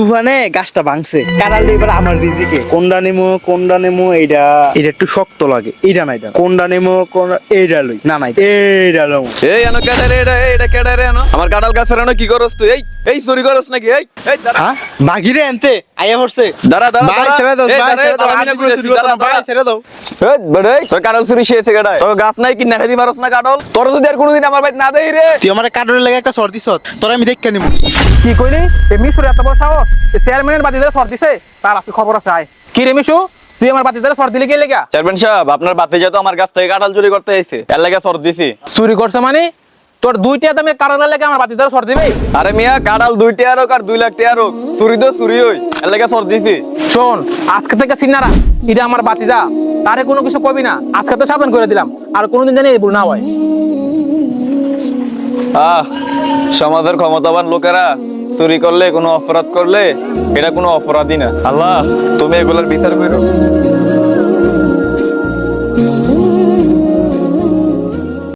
তুফানে গাছটা ভাঙছে। কারালে এবার আমার রিজিকে। কোনটা নেমো কোনটা নেমো এইটা এটা একটু শক্ত লাগে। এইটা না এটা কোনটা নেমো কোন এইটা লই। না না এইটা লই এই এনো কেডা রে এটা এটা কেডা রে আমার কাঁঠাল গাছের এনো কি করস তুই? এই এই চুরি করস নাকি? এই এই দাঁড়া। হ্যাঁ? বাগিরে এনতে আইয়া পড়ছে। দাঁড়া দাঁড়া ভাই। ছেড়ে দাও ভাই ছেড়ে দাও। আমি না চুরি দাঁড়া, ভাই ছেড়ে দাও। এই, বেড়ে, তোর কাঁঠাল চুরি শিয়েছে কেডায় তোর গাছ নাই কি? নেখাদি মারস না কাঁঠাল তোর যদি আর কোনোদিন আমার বাড়ি না দেই রে। তুই আমার কাটরে লাগে একটা সর্দি সত। তোর আমি দেখকে নিব কি কইলি? এ মিশুর এত বড় সাহস? চেয়ারম্যানের বাতিদারে ফর দিছে? তার আপনি খবর আছে আয়। কি রে মিশু? তুই আমার বাতিদারে ফর দিলি কে লেগা? চেয়ারম্যান সাহেব আপনার বাতি যেহেতু আমার গাছ থেকে কাঁঠাল চুরি করতে এসে এর লাগে সর দিছি। চুরি করছে মানে? তোর দুইটা দামে কারণের লেগে আমার বাতিদারে ফর দিবি? আরে মিয়া কাঁঠাল দুই টিয়ার হোক আর দুই লাখ টিয়ার হোক চুরি তো চুরি হই এর লাগে সর দিছি। শোন আজকে থেকে সিনারা এটা আমার বাতিদা তারে কোনো কিছু কবি না আজকে তো সাবধান করে দিলাম আর কোনোদিন জানি এই ভুল না হয়। আহ, সমাজের ক্ষমতাবান লোকেরা চুরি করলে, কোনো অপরাধ করলে, এটা কোনো অপরাধই না। আল্লাহ, তুমি এগুলোর বিচার করো।